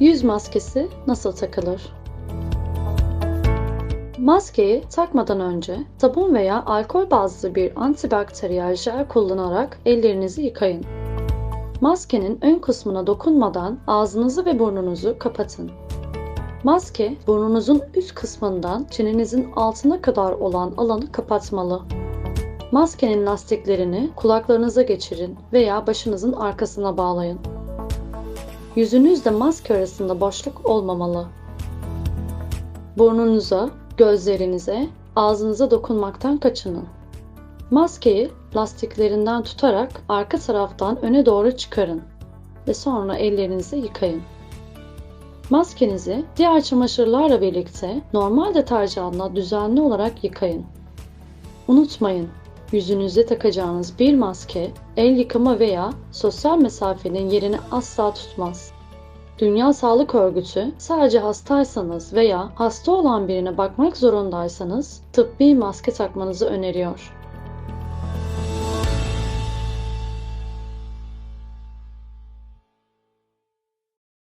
Yüz maskesi nasıl takılır? Maskeyi takmadan önce sabun veya alkol bazlı bir antibakteriyel jel kullanarak ellerinizi yıkayın. Maskenin ön kısmına dokunmadan ağzınızı ve burnunuzu kapatın. Maske burnunuzun üst kısmından çenenizin altına kadar olan alanı kapatmalı. Maskenin lastiklerini kulaklarınıza geçirin veya başınızın arkasına bağlayın. Yüzünüzle maske arasında boşluk olmamalı. Burnunuza, gözlerinize, ağzınıza dokunmaktan kaçının. Maskeyi lastiklerinden tutarak arka taraftan öne doğru çıkarın ve sonra ellerinizi yıkayın. Maskenizi diğer çamaşırlarla birlikte normal deterjanla düzenli olarak yıkayın. Unutmayın, yüzünüze takacağınız bir maske el yıkama veya sosyal mesafenin yerini asla tutmaz. Dünya Sağlık Örgütü sadece hastaysanız veya hasta olan birine bakmak zorundaysanız tıbbi maske takmanızı öneriyor.